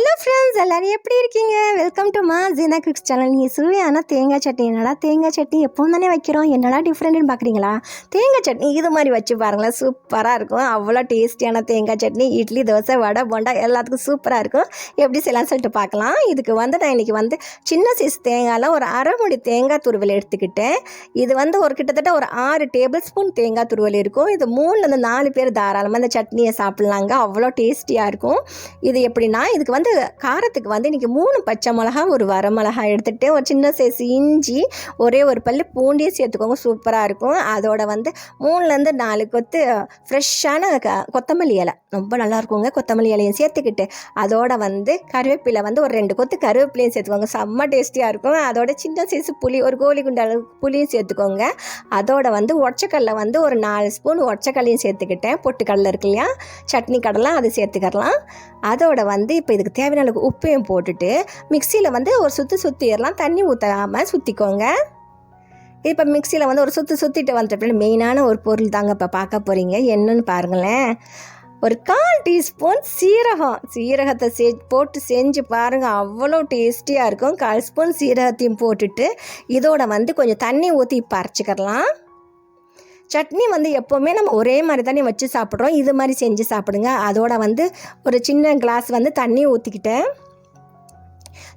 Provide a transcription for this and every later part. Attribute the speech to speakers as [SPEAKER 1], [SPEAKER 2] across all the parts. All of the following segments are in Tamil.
[SPEAKER 1] ஹலோ ஃப்ரெண்ட்ஸ் எல்லோரும் எப்படி இருக்கீங்க? வெல்கம் டு மா ஜீனா குக்ஸ் சேனல் நீ சுவையான தேங்காய் சட்னி. என்னடா தேங்காய் சட்னி எப்பவும் தானே வைக்கிறோம்? என்னடா டிஃப்ரெண்ட்னு பார்க்குறீங்களா தேங்காய் சட்னி இது மாதிரி வச்சு பாருங்களேன். சூப்பராக இருக்கும். அவ்வளோ டேஸ்டியான தேங்காய் சட்னி இட்லி தோசை வடை போண்டா எல்லாத்துக்கும் சூப்பராக இருக்கும். எப்படி செய்யலாம்னு சொல்லிட்டு பார்க்கலாம் இதுக்கு வந்து நான் இன்றைக்கி வந்து சின்ன சைஸ் தேங்காயில் ஒரு அரை முடி தேங்காய் துருவல் எடுத்துக்கிட்டேன். இது வந்து ஒரு கிட்டத்தட்ட ஒரு ஆறு டேபிள் ஸ்பூன் தேங்காய் துருவல் இருக்கும். இது மூணுலேருந்து நாலு பேர் தாராளமாக இந்த சட்னியை சாப்பிட்லாங்க. அவ்வளோ டேஸ்டியாக இருக்கும். இது எப்படின்னா இதுக்கு வந்து காரத்துக்கு வந்து இன்றைக்கி மூணு பச்சை மிளகா ஒரு வரமிளகா எடுத்துகிட்டு ஒரு சின்ன சைஸ் இஞ்சி ஒரே ஒரு பல்லு பூண்டியும் சேர்த்துக்கோங்க. சூப்பராக இருக்கும். அதோட வந்து மூணுலேருந்து நாலு கொத்து ஃப்ரெஷ்ஷான க கொத்தமல்லி இலை. ரொம்ப நல்லா இருக்குங்க கொத்தமல்லி இலையும் சேர்த்துக்கிட்டு அதோட வந்து கருவேப்பிலை வந்து ஒரு ரெண்டு கொத்து கருவேப்பிலையும் சேர்த்துக்கோங்க. செம்ம டேஸ்டியாக இருக்கும். அதோட சின்ன சைஸ் புளி ஒரு கோழி குண்ட அளவுக்கு புளியும் சேர்த்துக்கோங்க. அதோட வந்து ஒச்சக்கடலை வந்து ஒரு நாலு ஸ்பூன் ஒச்சக்கல்லையும் சேர்த்துக்கிட்டேன். பொட்டுக்கடலை இருக்கு இல்லையா? சட்னி கடலாம் அது சேர்த்துக்கலாம் அதோட வந்து இப்போ இதுக்கு தேவையான அளவுக்கு உப்பையும் போட்டுட்டு மிக்சியில் வந்து ஒரு சுற்றி சுற்றிடலாம் தண்ணி ஊற்றாமல் சுற்றிக்கோங்க இப்போ மிக்சியில் வந்து ஒரு சுற்றி சுற்றிட்டு வந்துட்டு மெயினான ஒரு பொருள் தாங்க இப்போ பார்க்க போகிறீங்க என்னன்னு பாருங்களேன். ஒரு கால் டீஸ்பூன் சீரகம். சீரகத்தை செ போட்டு செஞ்சு பாருங்கள் அவ்வளோ டேஸ்டியாக இருக்கும். கால் ஸ்பூன் சீரகத்தையும் போட்டுட்டு இதோட வந்து கொஞ்சம் தண்ணி ஊற்றி இப்போ அரைச்சிக்கிறலாம் சட்னி வந்து எப்போவுமே நம்ம ஒரே மாதிரி தானே வச்சு சாப்பிட்றோம். இது மாதிரி செஞ்சு சாப்பிடுங்க. அதோட வந்து ஒரு சின்ன கிளாஸ் வந்து தண்ணி ஊற்றிக்கிட்டேன்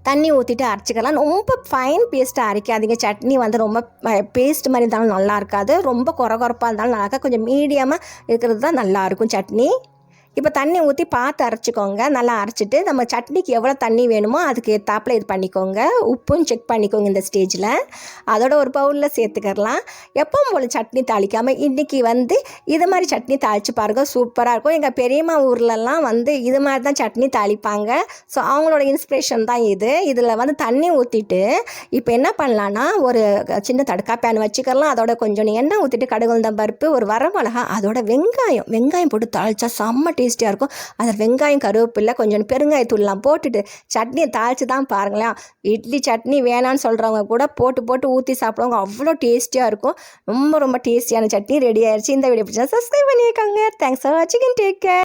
[SPEAKER 1] தண்ணி ஊற்றிட்டு அரைச்சிக்கலாம். ரொம்ப ஃபைன் பேஸ்ட்டாக அரைக்காதீங்க. சட்னி வந்து ரொம்ப பேஸ்ட் மாதிரி இருந்தாலும் நல்லா இருக்காது. ரொம்ப குறகுறப்பாக இருந்தாலும் நல்லா கொஞ்சம் மீடியமாக இருக்கிறது தான் நல்லாயிருக்கும் சட்னி. இப்போ தண்ணி ஊற்றி பார்த்து அரைச்சிக்கோங்க. நல்லா அரைச்சிட்டு நம்ம சட்னிக்கு எவ்வளோ தண்ணி வேணுமோ அதுக்கு ஏற்றாப்பில் இது பண்ணிக்கோங்க. உப்பும் செக் பண்ணிக்கோங்க இந்த ஸ்டேஜில் அதோட ஒரு பவுலில் சேர்த்துக்கலாம். எப்பவும் போல் சட்னி தாளிக்காமல் இன்றைக்கி வந்து இது மாதிரி சட்னி தாளித்து பாருங்கள் சூப்பராக இருக்கும். எங்கள் பெரியம்மா ஊர்லலாம் வந்து இது மாதிரி தான் சட்னி தாளிப்பாங்க. ஸோ அவங்களோட இன்ஸ்பிரேஷன் தான் இது. இதில் வந்து தண்ணி ஊற்றிட்டு இப்போ என்ன பண்ணலான்னா ஒரு சின்ன தடுக்கா பேன் வச்சுக்கலாம். அதோட கொஞ்சம் எண்ணெய் ஊற்றிட்டு கடுகுந்தம் பருப்பு ஒரு வரமிளகா அதோட வெங்காயம். வெங்காயம் போட்டு தாளித்தா செம்ம டேஸ்டியாக இருக்கும். அதில் வெங்காயம் கருவேப்பில்லை கொஞ்சம் பெருங்காயத்தூள்லாம் போட்டுட்டு சட்னியை தாளித்து தான் பாருங்களேன். இட்லி சட்னி வேணான்னு சொல்கிறவங்க கூட போட்டு போட்டு ஊற்றி சாப்பிடுவாங்க அவ்வளோ டேஸ்டியாக இருக்கும். ரொம்ப ரொம்ப டேஸ்டியான சட்னி ரெடி ஆயிடுச்சு இந்த வீடியோ பிடிச்சா சப்ஸ்கிரைப் பண்ணியிருக்காங்க தேங்க்ஸ் ஃபார் வாட்சிங் டேக் கேர்